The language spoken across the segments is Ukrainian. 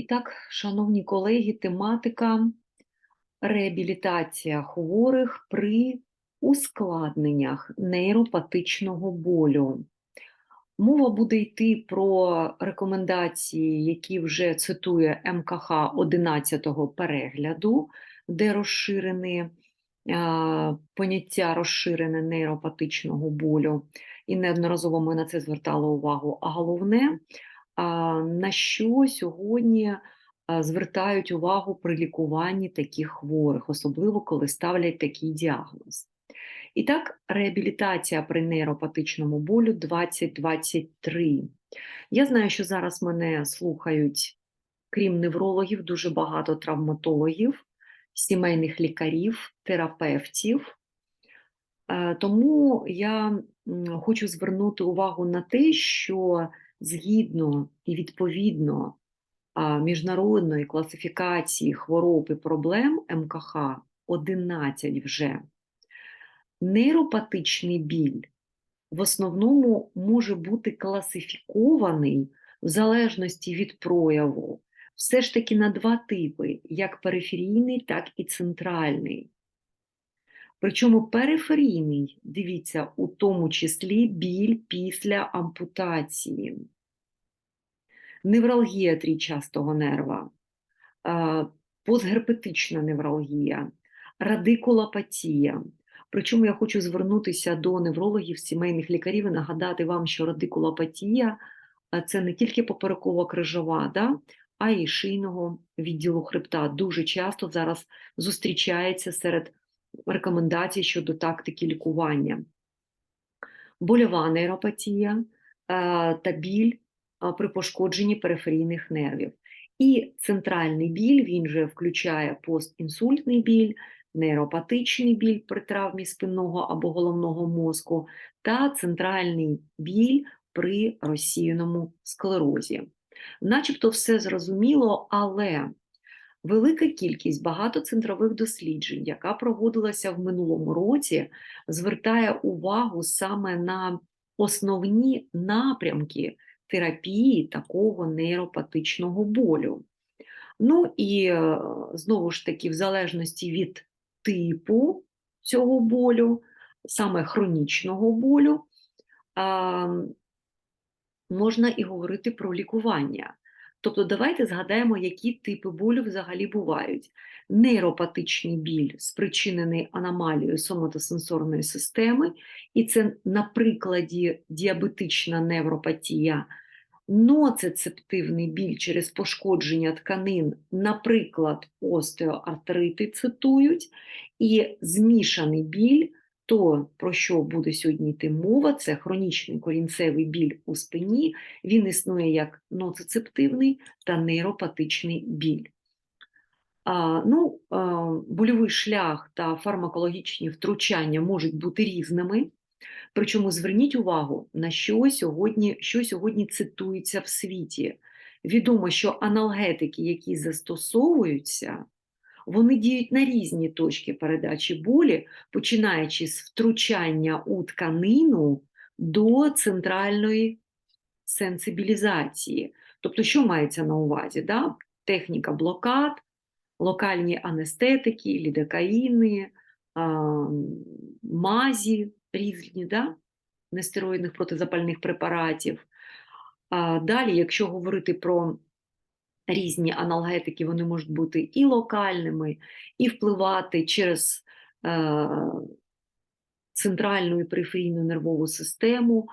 І так, шановні колеги, тематика реабілітація хворих при ускладненнях нейропатичного болю. Мова буде йти про рекомендації, які вже цитує МКХ 11-го перегляду, де розширені а, поняття розширене нейропатичного болю. І неодноразово ми на це звертали увагу. А головне, на що сьогодні звертають увагу при лікуванні таких хворих, особливо коли ставлять такий діагноз. І так, реабілітація при нейропатичному болю 2023. Я знаю, що зараз мене слухають, крім неврологів, дуже багато травматологів, сімейних лікарів, терапевтів. Е, Тому я хочу звернути увагу на те, що згідно і відповідно міжнародної класифікації хвороб і проблем МКХ 11 вже нейропатичний біль в основному може бути класифікований в залежності від прояву все ж таки на два типи: як периферійний, так і центральний. Причому периферійний, дивіться, у тому числі біль після ампутації, невралгія трійчастого нерва, постгерпетична невралгія, радикулопатія. Причому я хочу звернутися до неврологів, сімейних лікарів і нагадати вам, що радикулопатія це не тільки поперекова крижова, да, а й шийного відділу хребта. Дуже часто зараз зустрічається серед рекомендацій щодо тактики лікування. Больова нейропатія е, та біль е, при пошкодженні периферійних нервів. І центральний біль, він же включає постінсультний біль, нейропатичний біль при травмі спинного або головного мозку та центральний біль при розсіяному склерозі. Начебто все зрозуміло, але велика кількість багатоцентрових досліджень, яка проводилася в минулому році, звертає увагу саме на основні напрямки терапії такого нейропатичного болю. Ну і е, знову ж таки, в залежності від типу цього болю, саме хронічного болю, можна і говорити про лікування. Тобто, давайте згадаємо, які типи болю взагалі бувають. Нейропатичний біль, спричинений аномалією соматосенсорної системи, і це на прикладі діабетична невропатія, ноцицептивний біль через пошкодження тканин, наприклад, остеоартрити цитують, і змішаний біль, то про що буде сьогодні йти мова, це хронічний корінцевий біль у спині, він існує як ноцицептивний та нейропатичний біль. А, ну, а, Больовий шлях та фармакологічні втручання можуть бути різними. Причому зверніть увагу, на що сьогодні, що сьогодні цитується в світі. Відомо, що аналгетики, які застосовуються, вони діють на різні точки передачі болі, починаючи з втручання у тканину до центральної сенсибілізації. Тобто, що мається на увазі? Да? Техніка блокад, локальні анестетики, лідокаїни, мазі різні, да? нестероїдних протизапальних препаратів. Далі, якщо говорити про різні аналгетики, вони можуть бути і локальними, і впливати через е, центральну і периферійну нервову систему.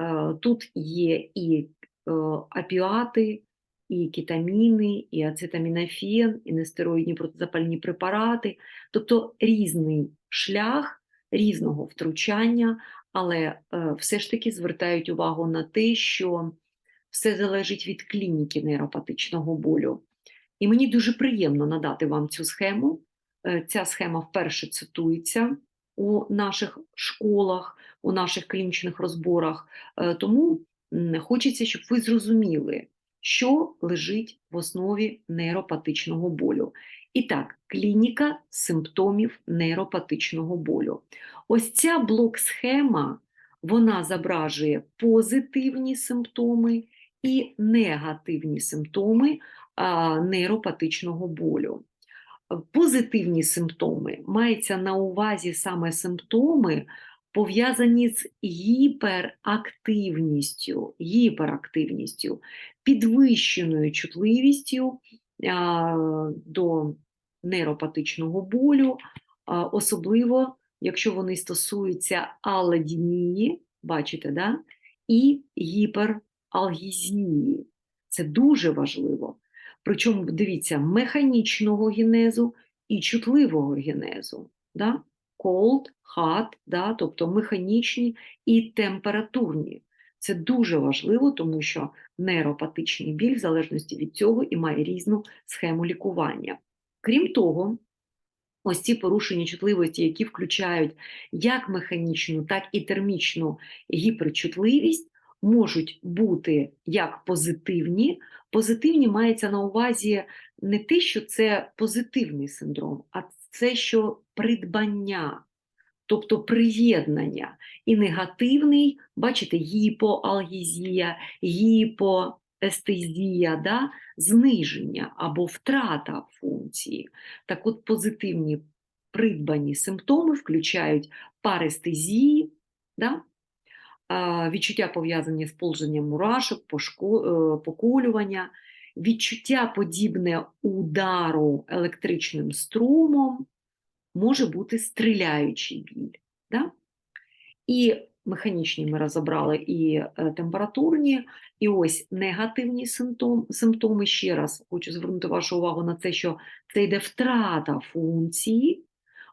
Е, тут є і е, апіати, і кетаміни, і ацетамінофен, і нестероїдні протизапальні препарати, тобто різний шлях різного втручання, але е, все ж таки звертають увагу на те, що все залежить від клініки нейропатичного болю. І мені дуже приємно надати вам цю схему. Е, Ця схема вперше цитується у наших школах, у наших клінічних розборах. Е, Тому хочеться, щоб ви зрозуміли, що лежить в основі нейропатичного болю. І так, клініка симптомів нейропатичного болю. Ось ця блок-схема, вона зображує позитивні симптоми і негативні симптоми, нейропатичного болю. Позитивні симптоми мається на увазі саме симптоми, пов'язані з гіперактивністю, гіперактивністю, підвищеною чутливістю до нейропатичного болю, особливо якщо вони стосуються алодінії, бачите, да? і гіпералгізії. Це дуже важливо. Причому, дивіться, механічного генезу і чутливого генезу. Да? Cold, hot, да? тобто механічні і температурні. Це дуже важливо, тому що нейропатичний біль, в залежності від цього, і має різну схему лікування. Крім того, ось ці порушення чутливості, які включають як механічну, так і термічну гіперчутливість, можуть бути як позитивні. Позитивні мається на увазі не те, що це позитивний синдром, а це що придбання, тобто приєднання. І негативний, бачите, гіпоалгезія, гіпоестезія, да? зниження або втрата функції. Так от позитивні придбані симптоми включають парестезії, да? Відчуття пов'язані з полженням мурашок, е, поколювання, відчуття подібне удару електричним струмом, може бути стріляючий біль. Да? І механічні ми розібрали і е, температурні, і ось негативні симптом, симптоми. Ще раз хочу звернути вашу увагу на це, що це йде втрата функції,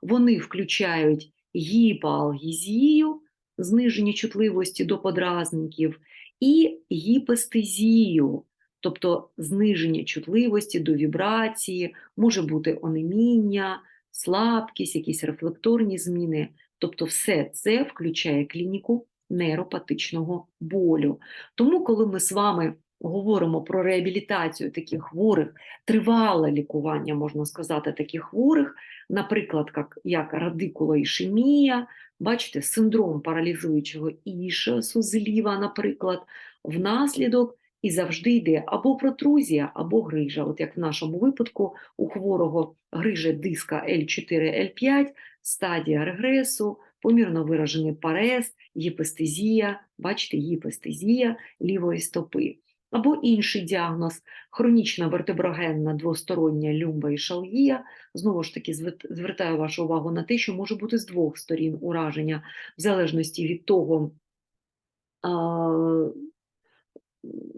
вони включають гіпоалгезію, зниження чутливості до подразників, і гіпестезію, тобто зниження чутливості до вібрації, може бути онеміння, слабкість, якісь рефлекторні зміни. Тобто, все це включає клініку нейропатичного болю. Тому, коли ми з вами говоримо про реабілітацію таких хворих, тривале лікування, можна сказати, таких хворих, наприклад, як, як радикулоішемія, бачите, синдром паралізуючого ішесу зліва, наприклад, внаслідок і завжди йде або протрузія, або грижа. От як в нашому випадку у хворого грижа диска L4-L5, стадія регресу, помірно виражений парез, гіпестезія, бачите, гіпестезія лівої стопи. Або інший діагноз хронічна вертеброгенна двостороння люмба і шалгія. Знову ж таки, звертаю вашу увагу на те, що може бути з двох сторін ураження, в залежності від того,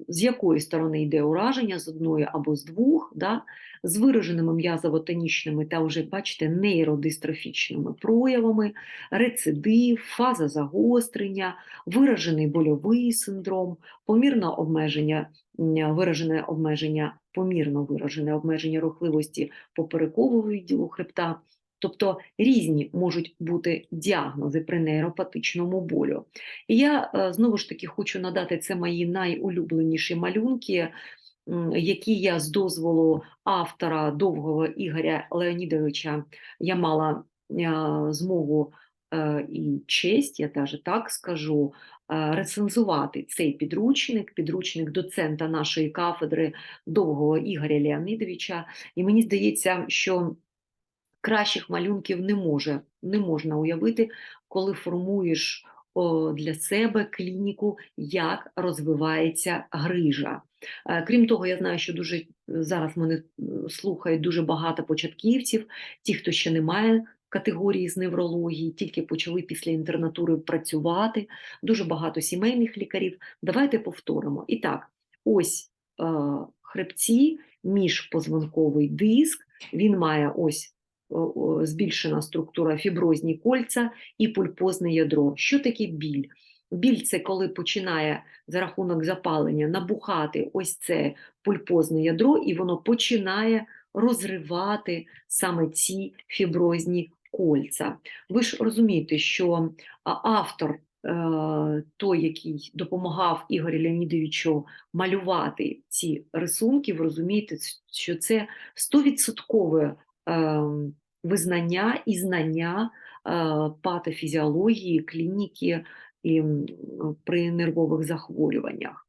з якої сторони йде ураження, з одної або з двох, да, з вираженими м'язово-тонічними та вже, бачите, нейродистрофічними проявами, рецидив, фаза загострення, виражений больовий синдром, помірне обмеження, виражене обмеження, помірно виражене обмеження рухливості поперекового відділу хребта. Тобто різні можуть бути діагнози при нейропатичному болю. І я е, знову ж таки хочу надати це мої найулюбленіші малюнки, які я з дозволу автора довгого Ігоря Леонідовича я мала е, змогу е, і честь, я теж так скажу, рецензувати цей підручник, підручник доцента нашої кафедри довгого Ігоря Леонідовича. І мені здається, що кращих малюнків не може, не можна уявити, коли формуєш для себе клініку, як розвивається грижа. Е, крім того, я знаю, що дуже зараз мене слухають дуже багато початківців, ті, хто ще не має категорії з неврології, тільки почали після інтернатури працювати, дуже багато сімейних лікарів. Давайте повторимо. І так, ось е, хребці, міжпозвонковий диск, він має ось збільшена структура фіброзні кольця і пульпозне ядро. Що таке біль? Біль це коли починає за рахунок запалення набухати ось це пульпозне ядро, і воно починає розривати саме ці фіброзні кольця. Ви ж розумієте, що автор, е, той, який допомагав Ігорю Леонідовичу малювати ці рисунки, ви розумієте, що це 100% Ем, визнання і знання е, патофізіології, клініки і при нервових захворюваннях.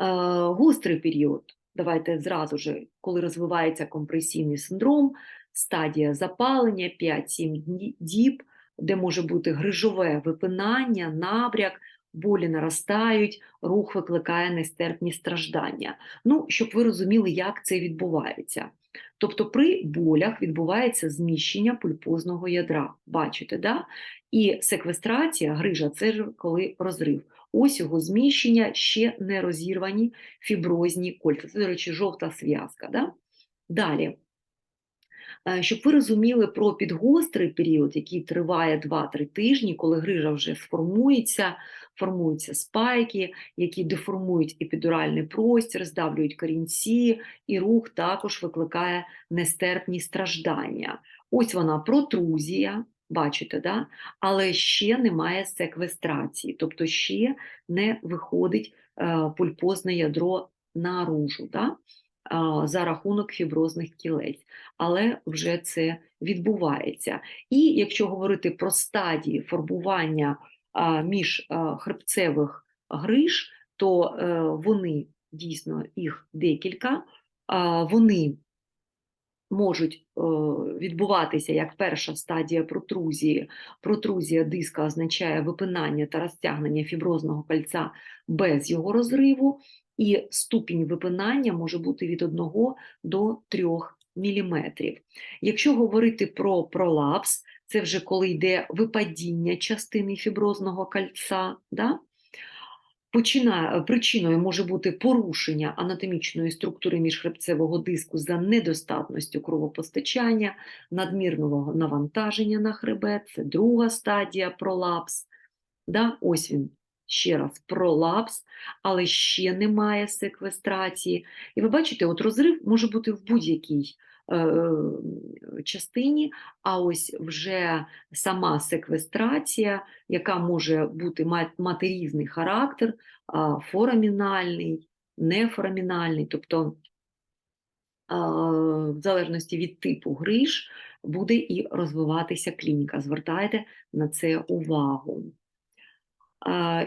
Е, гострий період Давайте зразу ж, коли розвивається компресійний синдром, стадія запалення 5-7 діб, де може бути грижове випинання, набряк, болі наростають, рух викликає нестерпні страждання. Ну, щоб ви розуміли, як це відбувається. Тобто при болях відбувається зміщення пульпозного ядра. Бачите, да? І секвестрація, грижа це коли розрив. Ось його зміщення ще не розірвані фіброзні кольця. Це, до речі, жовта зв'язка. Да? Далі. Е, Щоб ви розуміли про підгострий період, який триває 2-3 тижні, коли грижа вже сформується, формуються спайки, які деформують епідуральний простір, здавлюють корінці, і рух також викликає нестерпні страждання. Ось вона протрузія, бачите, да? але ще немає секвестрації, тобто ще не виходить е, пульпозне ядро наружу да? За рахунок фіброзних кілець, але вже це відбувається. І якщо говорити про стадії формування між хребцевих гриж, то е, вони дійсно їх декілька, вони можуть відбуватися як перша стадія протрузії. Протрузія диска означає випинання та розтягнення фіброзного кольця без його розриву, і ступінь випинання може бути від 1 до 3 мм. Якщо говорити про пролапс, це вже коли йде випадіння частини фіброзного кольця, да? Причиною може бути порушення анатомічної структури міжхребцевого диску за недостатністю кровопостачання, надмірного навантаження на хребет, це друга стадія пролапс. Да? Ось він ще раз пролапс, але ще немає секвестрації. І ви бачите, от розрив може бути в будь-якій е, частині, а ось вже сама секвестрація, яка може бути мати різний характер, форамінальний, нефорамінальний, тобто в залежності від типу гриж буде і розвиватися клініка. Звертайте на це увагу.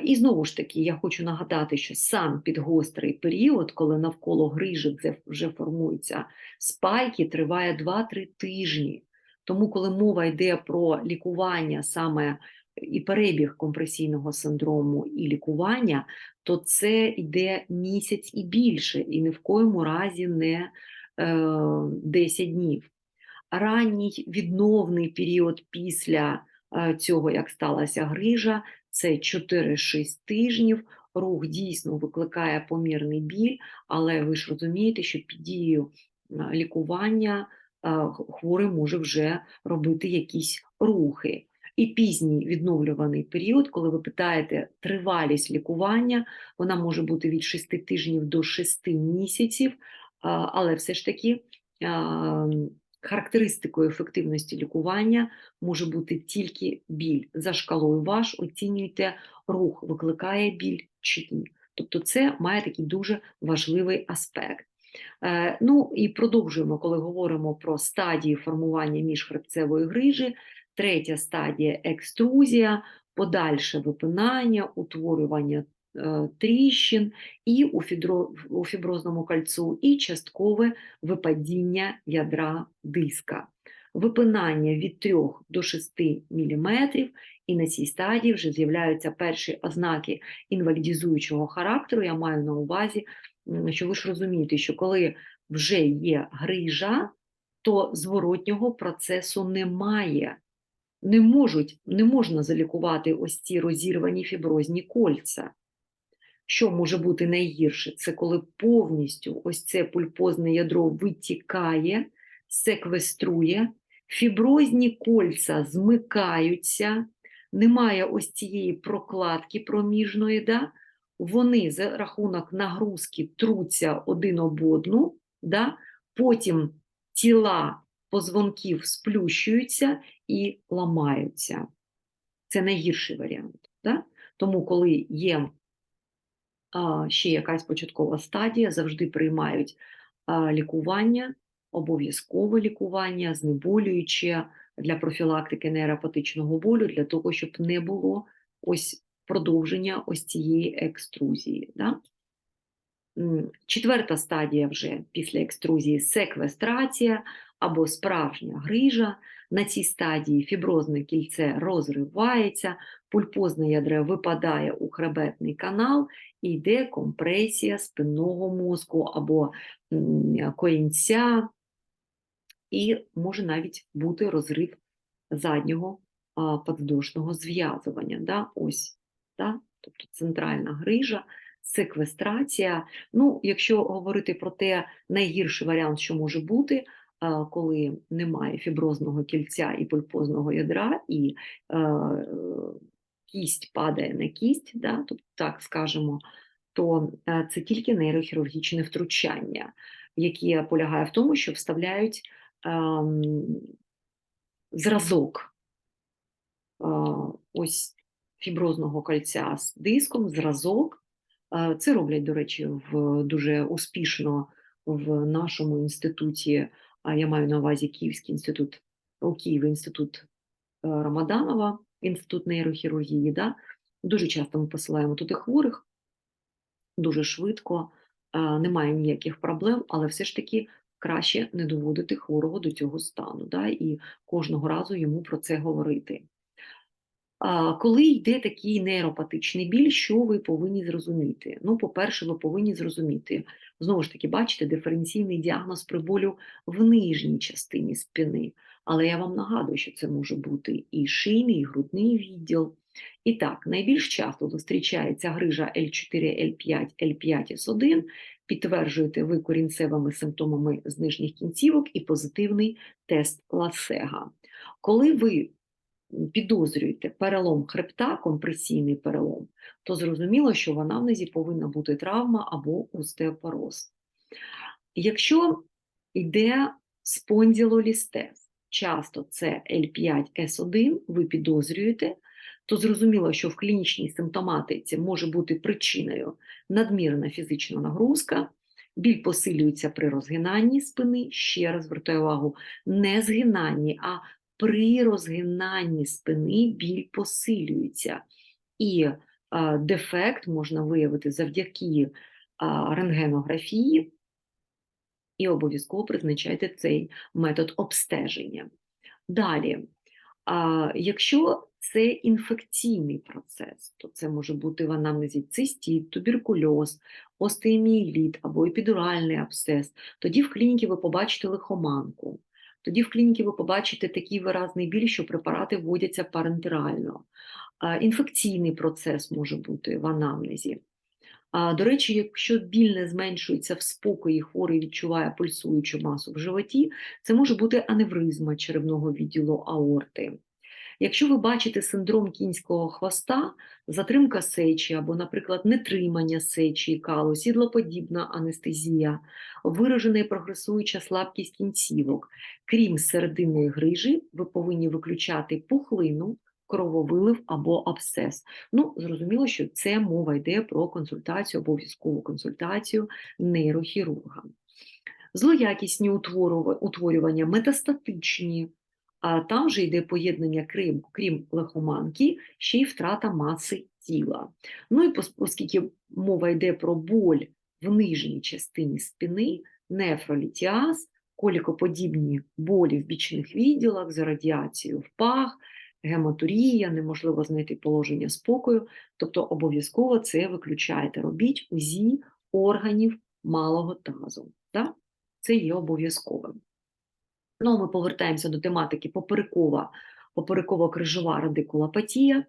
І знову ж таки, я хочу нагадати, що сам підгострий період, коли навколо грижі вже- формуються спайки, триває 2-3 тижні. Тому, коли мова йде про лікування саме і перебіг компресійного синдрому, і лікування, то це йде місяць і більше, і ні в коєму разі не е, 10 днів. Ранній відновний період після е, цього, як сталася грижа, це 4-6 тижнів. Рух дійсно викликає помірний біль, але ви ж розумієте, що під дією е, лікування е, хворий може вже робити якісь рухи. І пізній відновлюваний період, коли ви питаєте тривалість лікування, вона може бути від 6 тижнів до 6 місяців, але все ж таки а, характеристикою ефективності лікування може бути тільки біль. За шкалою ваш оцінюйте рух, викликає біль чи ні. Тобто це має такий дуже важливий аспект. Е, Ну і продовжуємо, коли говоримо про стадії формування міжхребцевої грижі. Третя стадія екструзія, подальше випинання, утворювання тріщин і у фіброзному кольцу, і часткове випадіння ядра диска. Випинання від 3 до 6 мм, і на цій стадії вже з'являються перші ознаки інвалідізуючого характеру. Я маю на увазі, що ви ж розумієте, що коли вже є грижа, то зворотнього процесу немає. Не можуть, не можна залікувати ось ці розірвані фіброзні кольця. Що може бути найгірше? Це коли повністю ось це пульпозне ядро витікає, секвеструє, фіброзні кольця змикаються, немає ось цієї прокладки проміжної, да? вони за рахунок нагрузки труться один об одну, да? потім тіла позвонків сплющуються і ламаються. Це найгірший варіант. Да? Тому, коли є ще якась початкова стадія, завжди приймають лікування, обов'язкове лікування, знеболююче для профілактики нейропатичного болю, для того, щоб не було ось продовження ось цієї екструзії. Да? Четверта стадія вже після екструзії секвестрація або справжня грижа. На цій стадії фіброзне кільце розривається, пульпозне ядро випадає у хребетний канал і йде компресія спинного мозку або м, корінця, і може навіть бути розрив заднього подвздошного зв'язування. Да? Ось, да? Тобто центральна грижа, секвестрація. Ну, якщо говорити про те, найгірший варіант, що може бути, коли немає фіброзного кільця і пульпозного ядра, і е, кість падає на кість, да? тобто, так скажемо, то е, це тільки нейрохірургічне втручання, яке полягає в тому, що вставляють ем, зразок е, ось фіброзного кольця з диском, зразок. Це роблять, до речі, в дуже успішно в нашому інституті. А я маю на увазі Київський інститут, у Києві інститут е, Рамаданова, інститут нейрохірургії. Да? Дуже часто ми посилаємо туди хворих, дуже швидко, е, немає ніяких проблем, але все ж таки краще не доводити хворого до цього стану, да? і кожного разу йому про це говорити. Коли йде такий нейропатичний біль, що ви повинні зрозуміти? Ну, по-перше, ви повинні зрозуміти, знову ж таки, бачите, диференційний діагноз при болю в нижній частині спини. Але я вам нагадую, що це може бути і шийний, і грудний відділ. І так, найбільш часто зустрічається грижа L4, L5, L5S1, підтверджуєте ви корінцевими симптомами з нижніх кінцівок і позитивний тест Ласега. Коли ви підозрюєте перелом хребта, компресійний перелом, то зрозуміло, що в анамнезі повинна бути травма або остеопороз. Якщо йде спонділолістез, часто це L5S1, ви підозрюєте, то зрозуміло, що в клінічній симптоматиці може бути причиною надмірна фізична нагрузка, біль посилюється при розгинанні спини, ще раз звертаю увагу, не згинанні, а при розгинанні спини біль посилюється. І а, дефект можна виявити завдяки а, рентгенографії, і обов'язково призначайте цей метод обстеження. Далі, а, якщо це інфекційний процес, то це може бути в анамнезі цистіт, туберкульоз, остеоміеліт або епідуральний абсцес. Тоді в клініці ви побачите лихоманку. Тоді в клініці ви побачите такий виразний біль, що препарати вводяться парентерально. Інфекційний процес може бути в анамнезі. До речі, якщо біль не зменшується в спокої, хворий відчуває пульсуючу масу в животі, це може бути аневризма черевного відділу аорти. Якщо ви бачите синдром кінського хвоста, затримка сечі або, наприклад, нетримання сечі і калу, сідлоподібна анестезія, виражена і прогресуюча слабкість кінцівок, крім серединної грижі, ви повинні виключати пухлину, крововилив або абсцес. Ну, зрозуміло, що це мова йде про консультацію, обов'язкову консультацію нейрохірурга. Злоякісні утворювання, метастатичні, а там же йде поєднання, крім, крім лихоманки, ще й втрата маси тіла. Ну і оскільки мова йде про боль в нижній частині спини, нефролітіаз, колікоподібні болі в бічних відділах з радіацією в пах, гематурія, неможливо знайти положення спокою, тобто обов'язково це виключайте. Робіть УЗІ органів малого тазу. Так? Це є обов'язковим. Ну, ми повертаємося до тематики поперекова, попереково-крижова радикулопатія.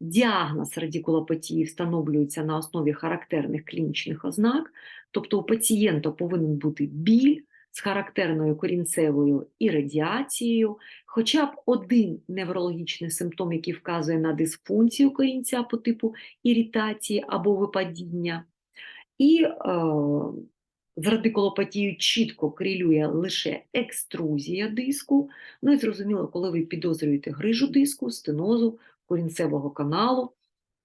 Діагноз радикулопатії встановлюється на основі характерних клінічних ознак, тобто у пацієнта повинен бути біль з характерною корінцевою і радіацією, хоча б один неврологічний симптом, який вказує на дисфункцію корінця по типу іритації або випадіння. І е, з радикулопатією чітко корелює лише екструзія диску. Ну і зрозуміло, коли ви підозрюєте грижу диску, стенозу, корінцевого каналу,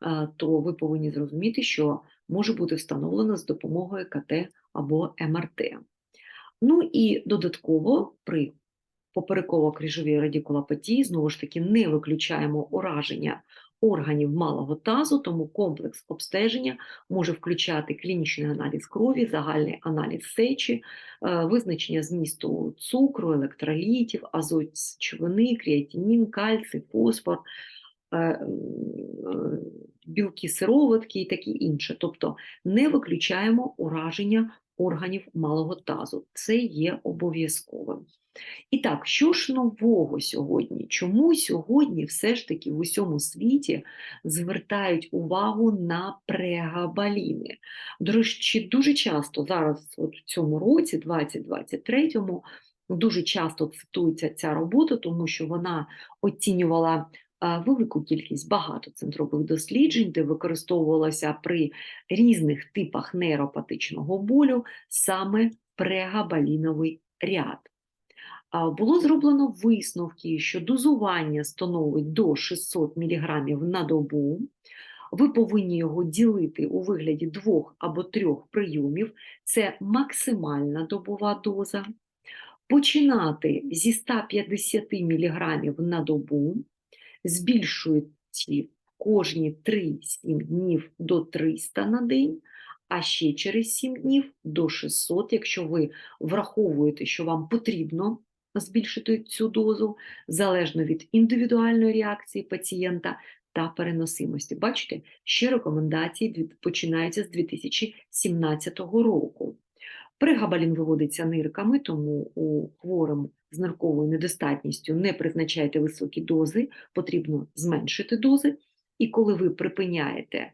е, то ви повинні зрозуміти, що може бути встановлено з допомогою КТ або МРТ. Ну і додатково при попереково-крижовій радикулопатії, знову ж таки, не виключаємо ураження органів малого тазу, тому комплекс обстеження може включати клінічний аналіз крові, загальний аналіз сечі, е, визначення змісту цукру, електролітів, азот речовини, креатинін, кальцій, фосфор, е, е, білки сироватки і таке інше. Тобто не виключаємо ураження органів малого тазу. Це є обов'язковим. І так, що ж нового сьогодні? Чому сьогодні все ж таки в усьому світі звертають увагу на прегабаліни? До речі, дуже часто зараз, от в цьому році, 2023-му, дуже часто цитується ця робота, тому що вона оцінювала велику кількість багатоцентрових досліджень, де використовувалося при різних типах нейропатичного болю саме прегабаліновий ряд. Було зроблено висновки, що дозування становить до 600 мг на добу. Ви повинні його ділити у вигляді двох або трьох прийомів. Це максимальна добова доза. Починати зі 150 мг на добу, збільшуючи кожні 3-7 днів до 300 на день, а ще через 7 днів до 600, якщо ви враховуєте, що вам потрібно збільшити цю дозу залежно від індивідуальної реакції пацієнта та переносимості. Бачите, ще рекомендації починаються з 2017 року. Пригабалін виводиться нирками, тому у хворим з нирковою недостатністю не призначайте високі дози, потрібно зменшити дози. І коли ви припиняєте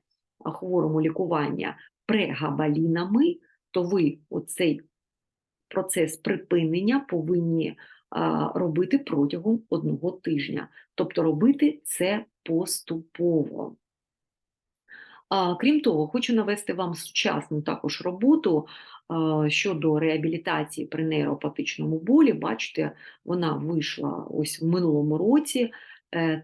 хворому лікування прегабалінами, то ви оцей процес припинення повинні робити протягом одного тижня. Тобто робити це поступово. Крім того, хочу навести вам сучасну також роботу щодо реабілітації при нейропатичному болі. Бачите, вона вийшла ось в минулому році. Е,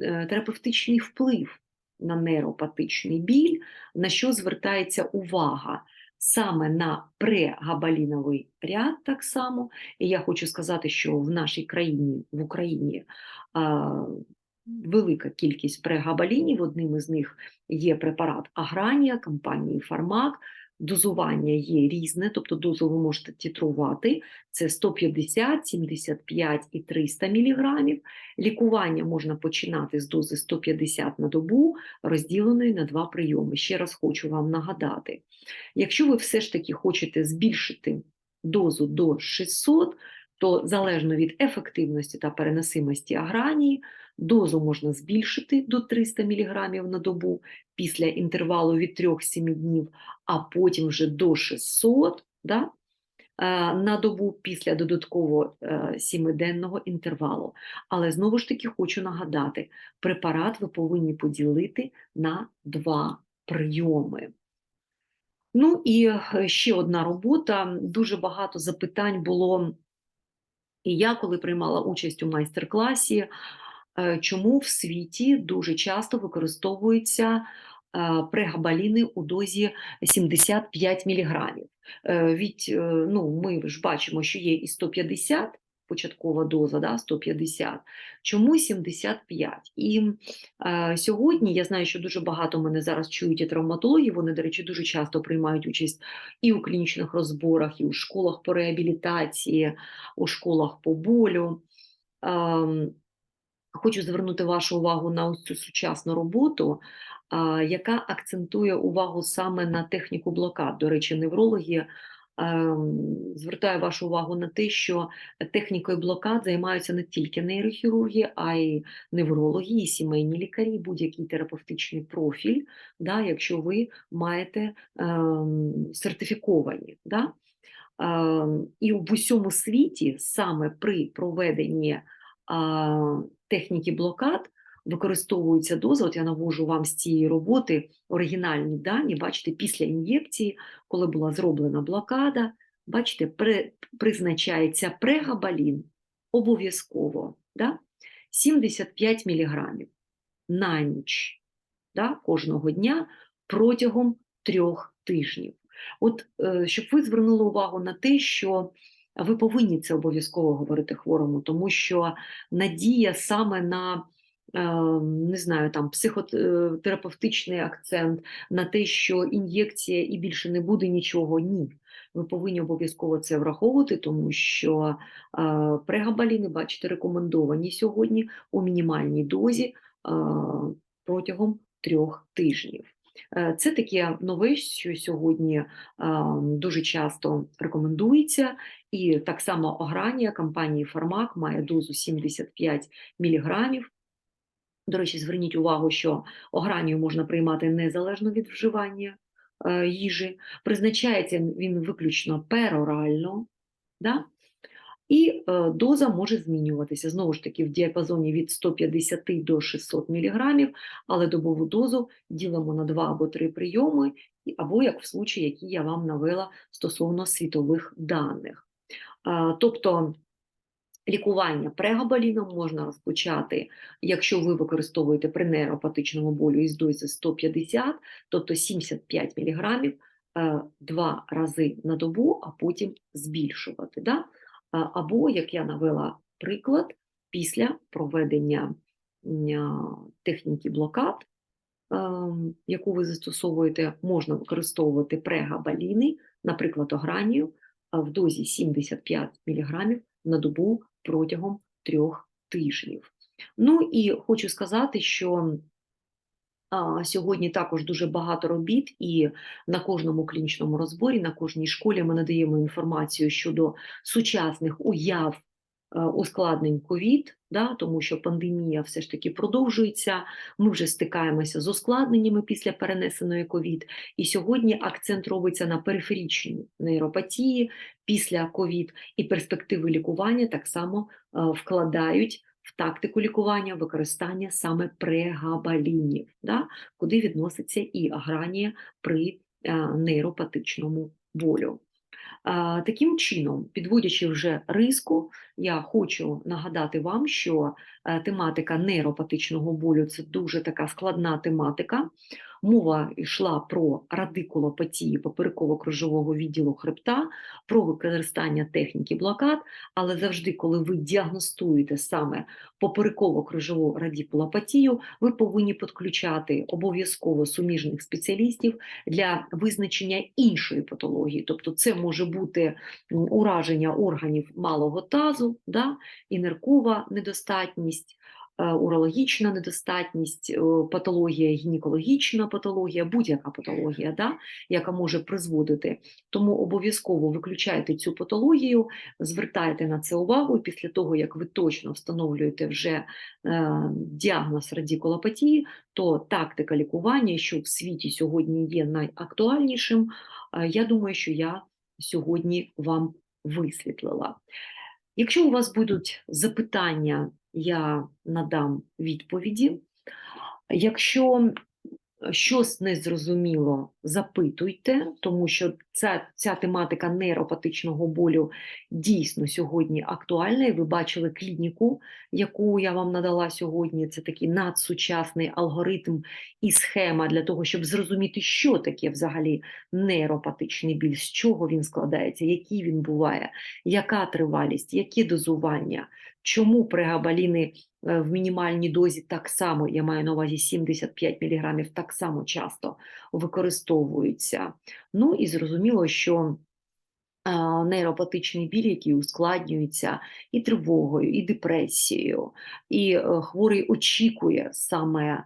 е, Терапевтичний вплив на нейропатичний біль, на що звертається увага саме на прегабаліновий ряд так само. І я хочу сказати, що в нашій країні, в Україні, велика кількість прегабалінів. Одним із них є препарат Агранія компанії Фармак. Дозування є різне, тобто дозу ви можете титрувати. Це 150, 75 і 300 мг. Лікування можна починати з дози 150 на добу, розділеної на два прийоми. Ще раз хочу вам нагадати. Якщо ви все ж таки хочете збільшити дозу до 600, то залежно від ефективності та переносимості агранії, дозу можна збільшити до 300 мг на добу після інтервалу від 3-7 днів, а потім вже до 600 да, е, на добу після додатково 7-денного інтервалу. Але знову ж таки хочу нагадати, препарат ви повинні поділити на два прийоми. Ну і е, ще одна робота. Дуже багато запитань було. І я, коли приймала участь у майстер-класі, е, чому в світі дуже часто використовуються е, прегабаліни у дозі 75 мг. Від, е, ну, ми ж бачимо, що є і 150 початкова доза, да, 150, чому 75? І е, сьогодні я знаю, що дуже багато мене зараз чують і травматологи, вони, до речі, дуже часто приймають участь і у клінічних розборах, і у школах по реабілітації, у школах по болю. Ем, Хочу звернути вашу увагу на ось цю сучасну роботу, яка акцентує увагу саме на техніку блокад. До речі, неврологи звертаю вашу увагу на те, що технікою блокад займаються не тільки нейрохірурги, а й неврологи, і сімейні лікарі, будь-який терапевтичний профіль, да, якщо ви маєте ем, сертифіковані. Да? Ем, І в усьому світі саме при проведенні техніки блокад використовуються дози. От я навожу вам з цієї роботи оригінальні дані. Бачите, після ін'єкції, коли була зроблена блокада, бачите, при, призначається прегабалін обов'язково да? 75 мг на ніч да? кожного дня протягом трьох тижнів. От е, щоб ви звернули увагу на те, що ви повинні це обов'язково говорити хворому, тому що надія саме на не знаю, там психотерапевтичний акцент на те, що ін'єкція і більше не буде нічого. Ні. Ви повинні обов'язково це враховувати, тому що е, прегабаліни, бачите, рекомендовані сьогодні у мінімальній дозі е, протягом трьох тижнів. Е, Це таке нове, що сьогодні е, дуже часто рекомендується, і так само огранія компанії Фармак має дозу 75 мг. До речі, зверніть увагу, що огранію можна приймати незалежно від вживання е, їжі. Призначається він виключно перорально, да? і е, доза може змінюватися знову ж таки в діапазоні від 150 до 600 мг, але добову дозу ділимо на 2 або 3 прийоми, або як в случаї, які я вам навела стосовно світових даних. Е, Тобто лікування прегабаліном можна розпочати, якщо ви використовуєте при нейропатичному болю із дози 150, тобто 75 мг, е, два рази на добу, а потім збільшувати. Да? Або, як я навела приклад, після проведення техніки блокад, ем, яку ви застосовуєте, можна використовувати прегабаліни, наприклад, огранію, в дозі 75 мг на добу протягом трьох тижнів. Ну і хочу сказати, що сьогодні також дуже багато робіт, і на кожному клінічному розборі, на кожній школі ми надаємо інформацію щодо сучасних уяв е, ускладнень ковід, да, тому що пандемія все ж таки продовжується. Ми вже стикаємося з ускладненнями після перенесеної ковід. І сьогодні акцент робиться на периферічній нейропатії після ковід, і перспективи лікування так само е, вкладають в тактику лікування використання саме прегабалінів, да, куди відноситься і агранія при е, нейропатичному болю. А, Таким чином, підводячи вже риску, я хочу нагадати вам, що е, тематика нейропатичного болю це дуже така складна тематика. Мова йшла про радикулопатії попереково-кружового відділу хребта, про використання техніки блокад, але завжди, коли ви діагностуєте саме попереково-кружову радикулопатію, ви повинні підключати обов'язково суміжних спеціалістів для визначення іншої патології. Тобто це може бути ураження органів малого тазу, да, і ниркова недостатність, е, урологічна недостатність, е, патологія, гінекологічна патологія, будь-яка патологія, да, яка може призводити. Тому обов'язково виключайте цю патологію, звертайте на це увагу, і після того, як ви точно встановлюєте вже е, діагноз радикулопатії, то тактика лікування, що в світі сьогодні є найактуальнішим, я думаю, що я сьогодні вам висвітлила. Якщо у вас будуть запитання, я надам відповіді. Якщо щось незрозуміло, запитуйте, тому що ця, ця тематика нейропатичного болю дійсно сьогодні актуальна. І ви бачили клініку, яку я вам надала сьогодні. Це такий надсучасний алгоритм і схема для того, щоб зрозуміти, що таке взагалі нейропатичний біль, з чого він складається, який він буває, яка тривалість, які дозування, чому прегабаліни в мінімальній дозі так само, я маю на увазі 75 мг, так само часто використовуються. Ну і зрозуміло, що нейропатичний біль, який ускладнюється і тривогою, і депресією, і е, хворий очікує саме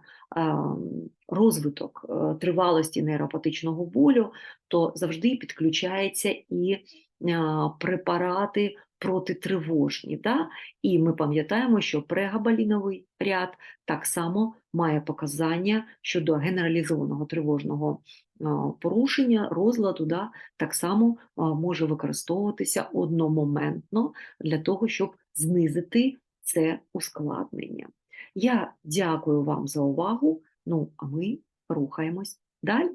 розвиток тривалості нейропатичного болю, то завжди підключаються і препарати протитривожні. Да? І ми пам'ятаємо, що прегабаліновий ряд так само має показання щодо генералізованого тривожного порушення, розладу, да? так само може використовуватися одномоментно для того, щоб знизити це ускладнення. Я дякую вам за увагу. Ну, а ми рухаємось далі.